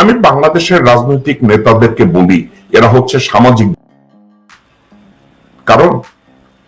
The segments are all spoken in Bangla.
আমি বাংলাদেশের রাজনৈতিক নেতাদেরকে বলি, এরা হচ্ছে সামাজিক কারণ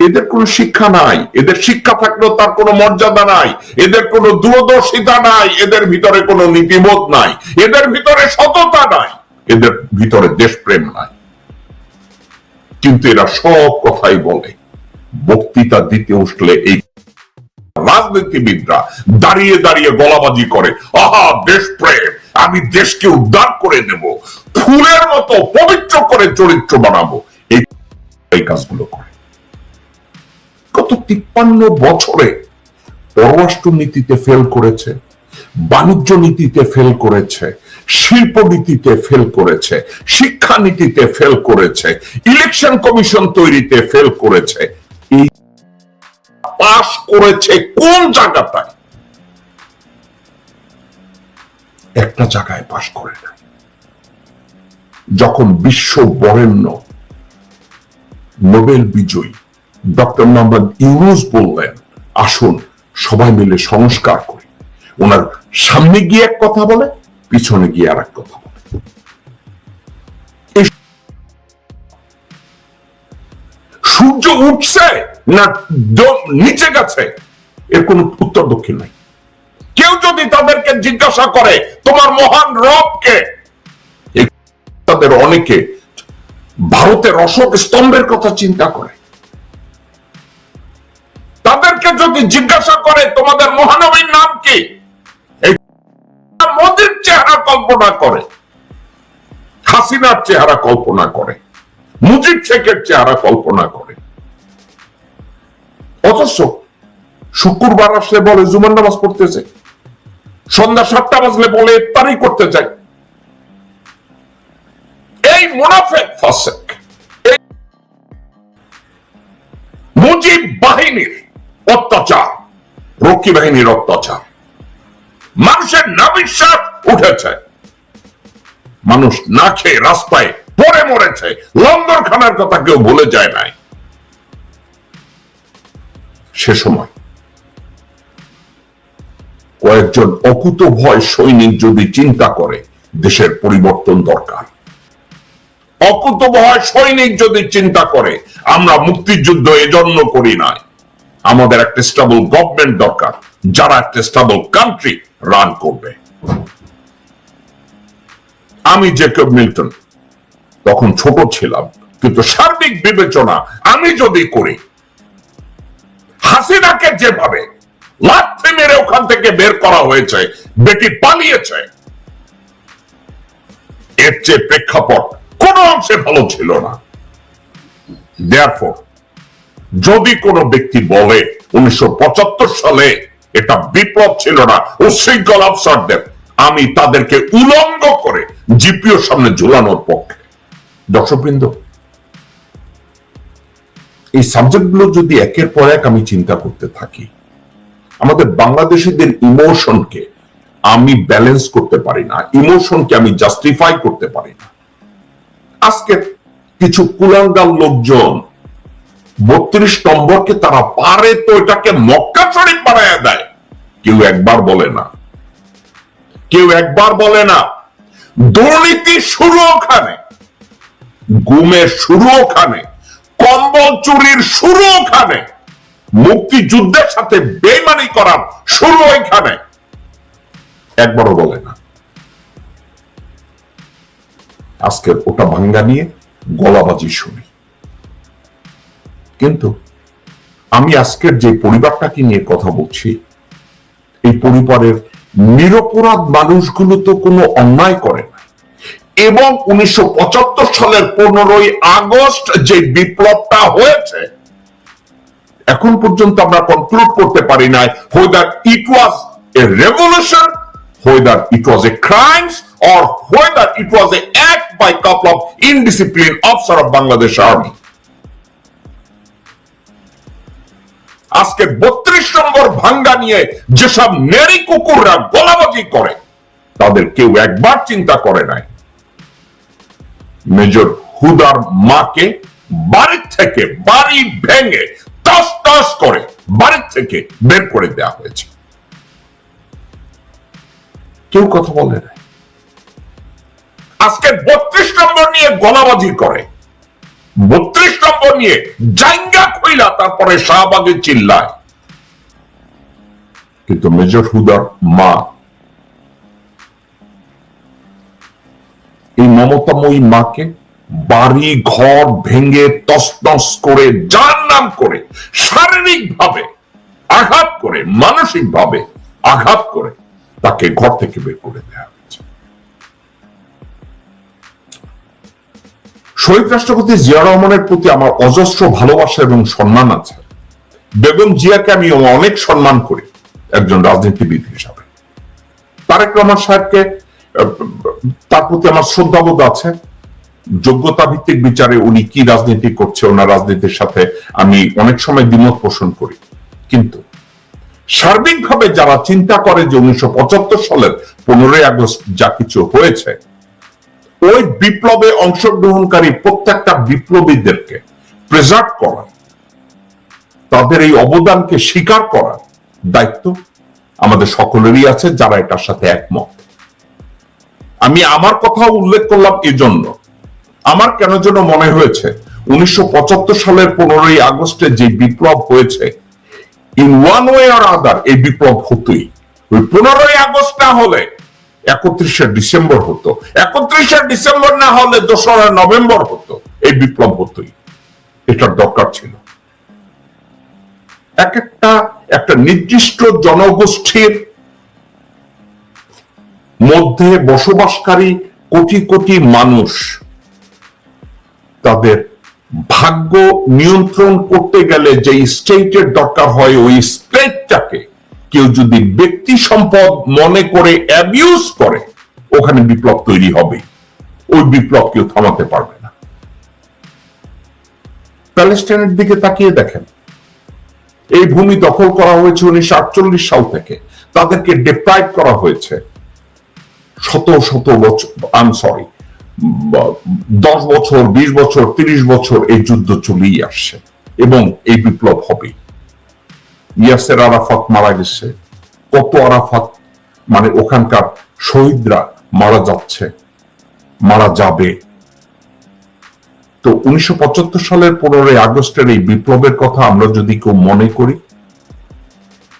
এদের কোনো শিক্ষা নাই, এদের শিক্ষা থাকলেও তার কোনো মর্যাদা নাই, এদের কোনো দূরদর্শিতা নাই, এদের ভিতরে কোনো নীতিবোধ নাই, এদের ভিতরে সততা নাই, এদের ভিতরে দেশপ্রেম নাই। কিন্তু এরা সব কথাই বলে, বক্তৃতা দিতে উঠলে এই রাজনীতিবিদরা দাঁড়িয়ে দাঁড়িয়ে গলাবাজি করে, আহা, দেশপ্রেম! আমি দেশকে উদ্ধার করে দেব ফুলের মতো পবিত্র করে চরিত্র বানাবো। এই কাজগুলো করে। গত তিপ্পান্ন বছরে পররাষ্ট্র নীতিতে ফেল করেছে, বাণিজ্য নীতিতে ফেল করেছে, শিল্প নীতিতে ফেল করেছে, শিক্ষা নীতিতে ফেল করেছে ইলেকশন কমিশন তৈরিতে ফেল করেছে। এই পাশ করেছে কোন জায়গাটায়? একটা জায়গায় পাশ করে না যখন বিশ্ব বরেণ্য নোবেল বিজয়ী ডক্টর মোহাম্মদ ইউনুস বললেন, আসুন সবাই মিলে সংস্কার করি। ওনার সামনে গিয়ে এক কথা বলে, পিছনে গিয়ে আর এক কথা বলে। সূর্য উঠছে না নিচে গেছে? এর কোন উত্তর দক্ষিণ নাই। কেউ যদি তাদেরকে জিজ্ঞাসা করে, তোমার মহান রবকে তাদের অনেকে ভারতের অশোক স্তম্ভের কথা চিন্তা করে। তাদেরকে যদি জিজ্ঞাসা করে, তোমাদের মহানবীর নাম কি? মোদির চেহারা কল্পনা করে, হাসিনার চেহারা কল্পনা করে, মুজিব শেখের চেহারা কল্পনা করে। অথচ শুক্রবার আসলে বলে, জুমার নামাজ পড়তেছে। সন্ধ্যা সাতটা বাজলে বলে ইফতারি করতে চাই। এই মুনাফেক ফাসেক মুজিব বাহিনীর অত্যাচার রক্ষী বাহিনীর অত্যাচার। মানুষের নাবিশ্বাস উঠেছে। মানুষ না খেয়ে রাস্তায় পড়ে মরেছে। লঙ্গর খানার কথা কেউ ভুলে যায় নাই। সে সময় কয়েকজন অকুত ভয় সৈনিক যদি চিন্তা করে, দেশের পরিবর্তন দরকার। অকুত ভয় সৈনিক যদি চিন্তা করে, আমরা মুক্তিযুদ্ধ এজন্য করি নাই। আমাদের একটা স্টেবল গভর্নমেন্ট দরকার, যারা একটা স্টেবল কান্ট্রি রান করবে। আমি জেকব মিল্টন তখন ছোট ছিলাম, কিন্তু সার্বিক বিবেচনা আমি যদি করি, হাসিনাকে যেভাবে লাথি মেরে ওখান থেকে বের করা হয়েছে, বেটি পালিয়েছে। এর চেয়ে প্রেক্ষাপট কোন অংশে ভালো ছিল না। যদি কোনো ব্যক্তি বলে উনিশশো সালে এটা বিপ্লব ছিল না, উশৃঙ্খল অফসারদের আমি তাদেরকে উলঙ্গ করে জিপিও সামনে ঝুলানোর পক্ষে। দর্শকবৃন্দ, এই সাবজেক্টগুলো যদি একের পর এক আমি চিন্তা করতে থাকি আমাদের বাংলাদেশিদের ইমোশনকে আমি ব্যালেন্স করতে পারি না, ইমোশনকে আমি জাস্টিফাই করতে পারি না। আজকে কিছু কুলাঙ্গাল লোকজন বত্রিশ নম্বরকে তারা পারে তো এটাকে মক্কা শরীফ বানায় দেয়। কেউ একবার বলে না। কেউ একবার বলে না, দুর্নীতি শুরু ওখানে, গুমের শুরু ওখানে, কম্বল চুরির শুরু ওখানে। মুক্তিযুদ্ধের সাথে বেমানি করার শুরু ওইখানে। একবারও বলে না। আজকের ওটা ভাঙ্গা নিয়ে গলাবাজি শুনি। কিন্তু আমি আজকের যে পরিবারটাকে নিয়ে কথা বলছি, এই পরিবারের নিরপরাধ মানুষগুলো তো কোনো অন্যায় করে না। এবং উনিশশো পঁচাত্তর সালের পনেরোই আগস্ট যে বিপ্লবটা হয়েছে এখন পর্যন্ত আমরা কনক্লুড করতে পারি নাই whether it was a revolution whether it was a crimes or whether it was a act by couple of indiscipline officer of Bangladesh army আজকে বত্রিশ নম্বর ভাঙ্গা নিয়ে যেসব নেরি কুকুররা গোলাবাজি করে, তাদের কেউ একবার চিন্তা করে নাই। মেজর হুদার মাকে বাড়ির থেকে বাড়ি ভেঙে টস টস করে বাড়ির থেকে বের করে দেওয়া হয়েছে। কেউ কথা বলে না আজকে বত্রিশ নম্বর নিয়ে গলাবাজি করে। বত্রিশ নম্বর নিয়ে জাইঙ্গা কইলা তারপরে শাহবাগে চিল্লায়। কিন্তু মেজর হুদার মা, এই মমতাময়ী মাকে বাড়ি ঘর ভেঙে তসনস করে যার নাম করে শারীরিক ভাবে আঘাত করে মানসিক ভাবে আঘাত করে, তাকে ঘর থেকে বের করে দেওয়া হয়েছে। শহীদ রাষ্ট্রপতি জিয়া রহমানের প্রতি আমার অজস্র ভালোবাসা এবং সম্মান আছে। বেগম জিয়াকে আমি অনেক সম্মান করি, একজন রাজনীতিবিদ হিসাবে। তারেক রহমান সাহেবকে তার প্রতি আমার শ্রদ্ধাবোধ আছে। যোগ্যতা ভিত্তিক বিচারে উনি কি রাজনীতি করছে, ওনার রাজনীতির সাথে আমি অনেক সময় দ্বিমত পোষণ করি। কিন্তু সার্বিকভাবে যারা চিন্তা করে যে উনিশশো পঁচাত্তর সালের পনেরোই আগস্ট যা কিছু হয়েছে, ওই বিপ্লবে অংশগ্রহণকারী প্রত্যেকটা বিপ্লবীদেরকে প্রেজার্ভ করা, তাদের এই অবদানকে স্বীকার করার দায়িত্ব আমাদের সকলেরই আছে যারা এটার সাথে একমত। আমি আমার কথা উল্লেখ করলাম এজন্য আমার কেন যেন মনে হয়েছে, উনিশশো পঁচাত্তর সালের পনেরোই আগস্টে যে বিপ্লব হয়েছে in one way or other এই বিপ্লব হতোই। ওই পনেরোই আগস্ট না হলে, একত্রিশে ডিসেম্বর হতো। একত্রিশে ডিসেম্বর না হলে দোসরা নভেম্বর হতো, এই বিপ্লব হতোই। এটার দরকার ছিল। এক একটা একটা নির্দিষ্ট জনগোষ্ঠীর মধ্যে বসবাসকারী কোটি কোটি মানুষ তাদের ভাগ্য নিয়ন্ত্রণ করতে গেলে যে স্টেটের দরকার হয়, ওই স্টেটটাকে কেউ যদি ব্যক্তি সম্পদ মনে করে অ্যাবিউজ করে, ওখানে বিপ্লব তৈরি হবে ওই বিপ্লব কেউ থামাতে পারবে না। প্যালেস্টাইনের দিকে তাকিয়ে দেখেন। এই ভূমি দখল করা হয়েছে উনিশশো আটচল্লিশ সাল থেকে। তাদেরকে ডিপ্রাইভ করা হয়েছে। শত শত বছর আম সরি দশ বছর বিশ বছর তিরিশ বছর এই যুদ্ধ চলেই আসছে এবং এই বিপ্লব হবে ইয়াসের আরাফাত মারা গেছে। কত আরাফাত মানে ওখানকার শহীদরা মারা যাচ্ছে মারা যাবে। তো উনিশশো পঁচাত্তর সালের পনেরোই আগস্টের এই বিপ্লবের কথা আমরা যদি কেউ মনে করি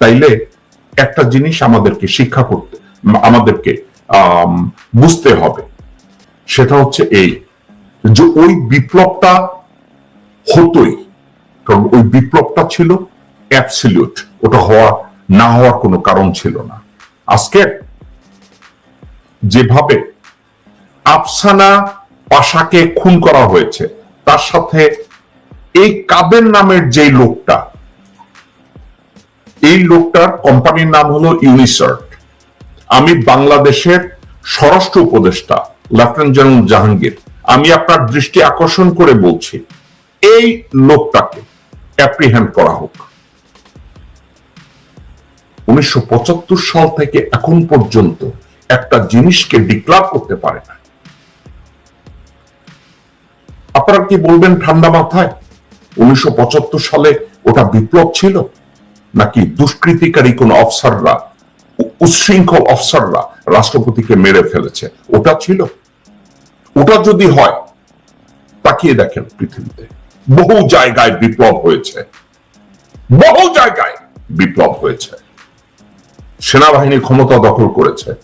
তাইলে একটা জিনিস আমাদেরকে শিক্ষা করতে আমাদেরকে আম, বুঝতে হবে। সেটা হচ্ছে এই, যে ওই বিপ্লবটা হতোই, কারণ ওই বিপ্লবটা ছিল অ্যাবসলিউট ওটা হওয়া, না হওয়ার কোনো কারণ ছিল না। আজকে যেভাবে আফসানা পাশাকে খুন করা হয়েছে, তার সাথে এই কাদের নামের যে লোকটা, এই লোকটার কোম্পানির নাম হলো ইউনিসার্ট আমি বাংলাদেশের স্বরাষ্ট্র উপদেষ্টা লেফটেন্যান্ট জেনারেল জাহাঙ্গীর, আমি আপনার দৃষ্টি আকর্ষণ করে বলছি, এই লোকটাকে অ্যাপ্রিহ্যান্ড করা হোক। উনিশশো সাল থেকে এখন পর্যন্ত একটা জিনিসকে ডিক্লার করতে পারে না। আপনারা কি বলবেন ঠান্ডা মাথায়? উনিশশো পঁচাত্তর সালে ওটা বিপ্লব ছিল? নাকি দুষ্কৃতিকারী কোন অফসাররা উ- উচ্ছৃঙ্খল অফসাররা রাষ্ট্রপতিকে মেরে ফেলেছে? ওটা ছিল? ওটা যদি হয়, তাকিয়ে দেখেন পৃথিবীতে। বহু জায়গায় বিপ্লব হয়েছে। বহু জায়গায় বিপ্লব হয়েছে। সেনাবাহিনী ক্ষমতা দখল করেছে।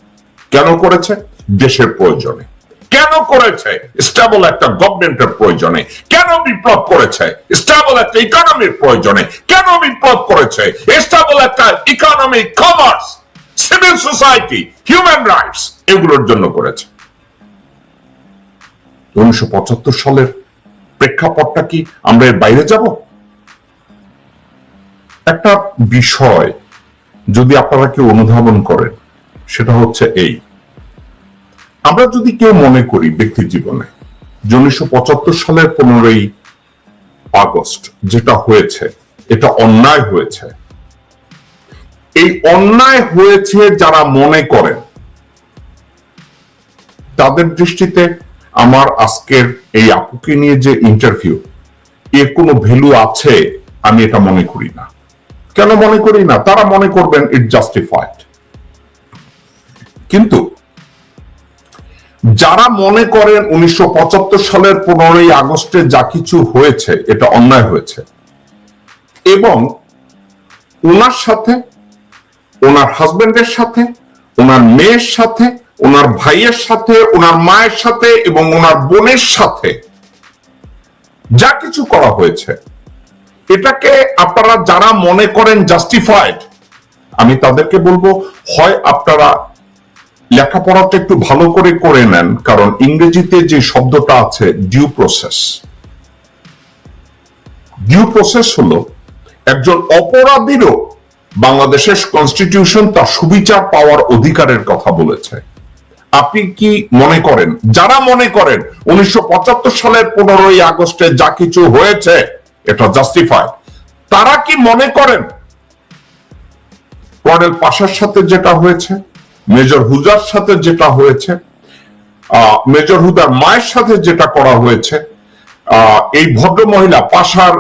কেন করেছে? দেশের প্রয়োজনে। কেন করেছে? স্টেবল একটা গভর্নমেন্টের প্রয়োজনে। কেন বিপ্লব করেছে? স্টেবল একটা ইকোনমির প্রয়োজনে। কেন বিপ্লব করেছে? স্টেবল একটা economy commerce, civil society, human rights, এগুলোর জন্য করেছে। উনিশশো পঁচাত্তর সালের প্রেক্ষাপটটা কি আমরা এর বাইরে যাব? একটা বিষয় যদি আপনারা কেউ অনুধাবন করেন, সেটা হচ্ছে এই। আমরা যদি কেউ মনে করি ব্যক্তি জীবনে উনিশশো পঁচাত্তর সালের পনেরোই আগস্ট যেটা হয়েছে, এটা অন্যায় হয়েছে। এই অন্যায় হয়েছে যারা মনে করেন, তাদের দৃষ্টিতে আমার আজকের এই আপুকে নিয়ে যে ইন্টারভিউ এর কোনো ভ্যালু আছে? আমি এটা মনে করি না। কেন মনে করি না? তারা মনে করবেন ইট জাস্টিফাইড কিন্তু যারা মনে করেন উনিশশো পঁচাত্তর সালের পনেরোই আগস্টে যা কিছু হয়েছে, এটা অন্যায় হয়েছে। এবং ওনার সাথে, ওনার হাজবেন্ডের সাথে ওনার মেয়ের সাথে, ওনার ভাইয়ের সাথে, ওনার মায়ের সাথে এবং ওনার বোনের সাথে যা কিছু করা হয়েছে। এটাকে আপনারা যারা মনে করেন জাস্টিফাইড আমি তাদেরকে বলব, হয় আপনারা লেখাপড়াটা একটু ভালো করে করে নেন, কারণ ইংরেজিতে যে শব্দটা আছে ডিউ প্রসেস ডিউ প্রসেস হলো একজন অপরাধীরও বাংলাদেশের কনস্টিটিউশন তার সুবিচার পাওয়ার অধিকারের কথা বলেছে। আপনি কি মনে করেন? যারা মনে করেন, উনিশশো পঁচাত্তর সালের পনেরোই আগস্টে যা কিছু হয়েছে, এটা জাস্টিফাইড তারা কি মনে করেন? কর্নেল পাশার সাথে যেটা হয়েছে, মেজর হুজার সাথে যেটা হয়েছে মেজর হুদার মায়ের সাথে যেটা করা হয়েছে এই ভদ্র মহিলা পাশার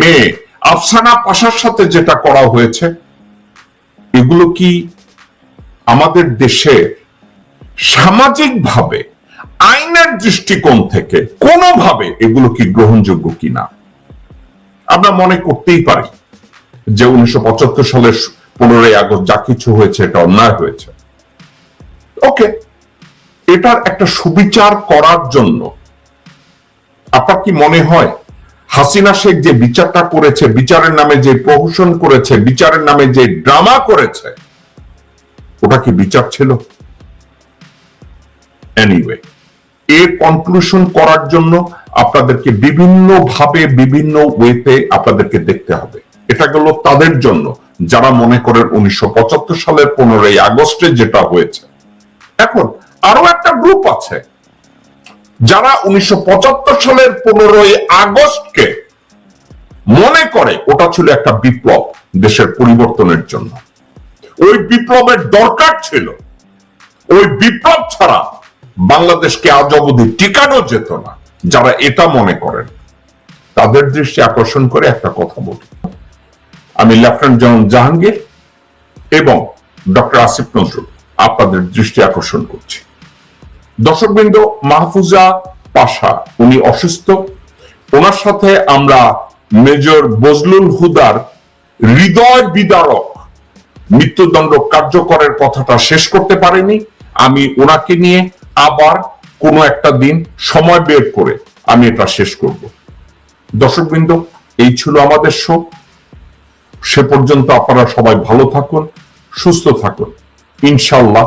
মেয়ে আফসানা পাশার সাথে যেটা করা হয়েছে, এগুলো কি আমাদের দেশে সামাজিকভাবে, আইনের দৃষ্টিকোণ থেকে কোনোভাবে এগুলো কি গ্রহণযোগ্য কিনা? আমরা মনে করতেই পারি যে উনিশশো পঁচাত্তর সালের পনেরোই আগস্ট যা কিছু হয়েছে, এটা অন্যায় হয়েছে। ওকে, এটার একটা সুবিচার করার জন্য আপনার কি মনে হয় হাসিনা শেখ যে বিচারটা করেছে, বিচারের নামে যে প্রহসন করেছে, বিচারের নামে যে ড্রামা করেছে, ওটা কি বিচার ছিল? এনিওয়ে এর কনক্লুশন করার জন্য আপনাদেরকে বিভিন্ন ভাবে বিভিন্ন ওয়েতে আপনাদেরকে দেখতে হবে। এটা গেল তাদের জন্য, যারা মনে করেন উনিশশো পঁচাত্তর সালের পনেরোই আগস্টে যেটা হয়েছে। এখন আরও একটা গ্রুপ আছে। যারা উনিশশো পঁচাত্তর সালের পনেরোই আগস্টকে মনে করে ওটা ছিল একটা বিপ্লব দেশের পরিবর্তনের জন্য। ওই বিপ্লবের দরকার ছিল। ওই বিপ্লব ছাড়া বাংলাদেশকে আজ অবধি টিকানো যেত না, যারা এটা মনে করেন। তাদের দৃষ্টি আকর্ষণ করে একটা কথা বলি। আমি লেফটেন্যান্ট জেনারেল জাহাঙ্গীর এবং ডক্টর আসিফ নজরুল আপনাদের দৃষ্টি আকর্ষণ করছি। দর্শকবৃন্দ, মাহফুজা পাশা, উনি অসুস্থ। ওনার সাথে আমরা মেজর বজলুল হুদার হৃদয় বিদারক মৃত্যুদণ্ড কার্যকরের কথাটা শেষ করতে পারিনি। আমি ওনাকে নিয়ে আবার কোনো একটা দিন সময় বের করে আমি এটা শেষ করব। দর্শকবৃন্দ, এই ছিল আমাদের শো। সে পর্যন্ত আপনারা সবাই ভালো থাকুন, সুস্থ থাকুন। ইনশাল্লাহ